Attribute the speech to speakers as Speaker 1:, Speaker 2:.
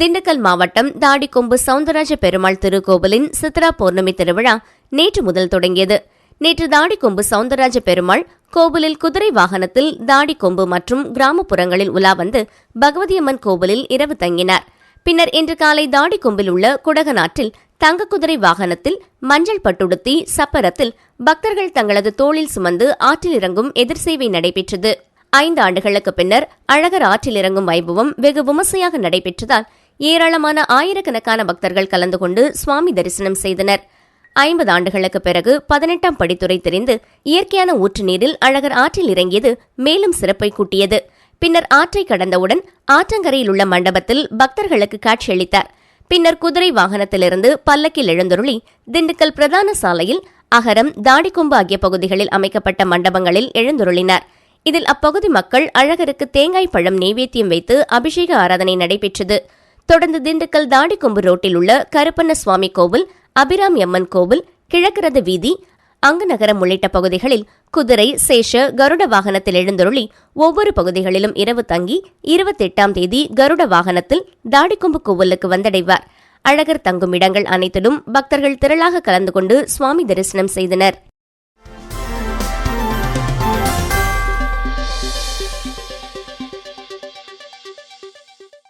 Speaker 1: திண்டுக்கல் மாவட்டம் தாடிக்கொம்பு சவுந்தரராஜ பெருமாள் திருக்கோவிலின் சித்ரா பௌர்ணமி திருவிழா நேற்று முதல் தொடங்கியது. நேற்று தாடிக்கொம்பு சவுந்தரராஜ பெருமாள் கோவிலில் குதிரை வாகனத்தில் தாடிக்கொம்பு மற்றும் கிராமப்புறங்களில் உலா வந்து பகவதியம்மன் கோவிலில் இரவு தங்கினார். பின்னர் இன்று காலை தாடிக்கொம்பில் உள்ள குடகநாற்றில் தங்க குதிரை வாகனத்தில் மஞ்சள் பட்டுடுத்தி சப்பரத்தில் பக்தர்கள் தங்களது தோளில் சுமந்து ஆற்றில் இறங்கும் எதிர்சேவை நடைபெற்றது. ஐந்து ஆண்டுகளுக்கு பின்னர் அழகர் ஆற்றில் இறங்கும் வைபவம் வெகு விமர்சையாக நடைபெற்றதால் ஏராளமான ஆயிரக்கணக்கான பக்தர்கள் கலந்து கொண்டு சுவாமி தரிசனம் செய்தனர். ஐம்பது ஆண்டுகளுக்கு பிறகு பதினெட்டாம் படித்துறை தெரிந்து இயற்கையான ஊற்று நீரில் அழகர் ஆற்றில் இறங்கியது மேலும் சிறப்பை கூட்டியது. பின்னர் ஆற்றை கடந்தவுடன் ஆற்றங்கரையில் உள்ள மண்டபத்தில் பக்தர்களுக்கு காட்சியளித்தார் பின்னர் குதிரை வாகனத்திலிருந்து பல்லக்கில் எழுந்தருளி திண்டுக்கல் பிரதான சாலையில் அகரம் தாடிக்கொம்பு ஆகிய பகுதிகளில் அமைக்கப்பட்ட மண்டபங்களில் எழுந்துருளினார். இதில் அப்பகுதி மக்கள் அழகருக்கு தேங்காய் பழம் நெய்வேத்தியம் வைத்து அபிஷேக ஆராதனை நடைபெற்றது. தொடர்ந்து திண்டுக்கல் தாடிக்கொம்பு ரோட்டில் உள்ள கருப்பண்ண சுவாமி கோவில் அபிராமி அம்மன் கோவில் கிழக்கரத வீதி அங்கநகரம் உள்ளிட்ட பகுதிகளில் குதிரை சேஷ கருட வாகனத்தில் எழுந்தருளி ஒவ்வொரு பகுதிகளிலும் இரவு தங்கி இருபத்தெட்டாம் தேதி கருட வாகனத்தில் தாடிக்கொம்பு கோவிலுக்கு வந்தடைவார். அழகர் தங்கும் இடங்கள் அனைத்திலும் பக்தர்கள் திரளாக கலந்து கொண்டு சுவாமி தரிசனம் செய்தனர்.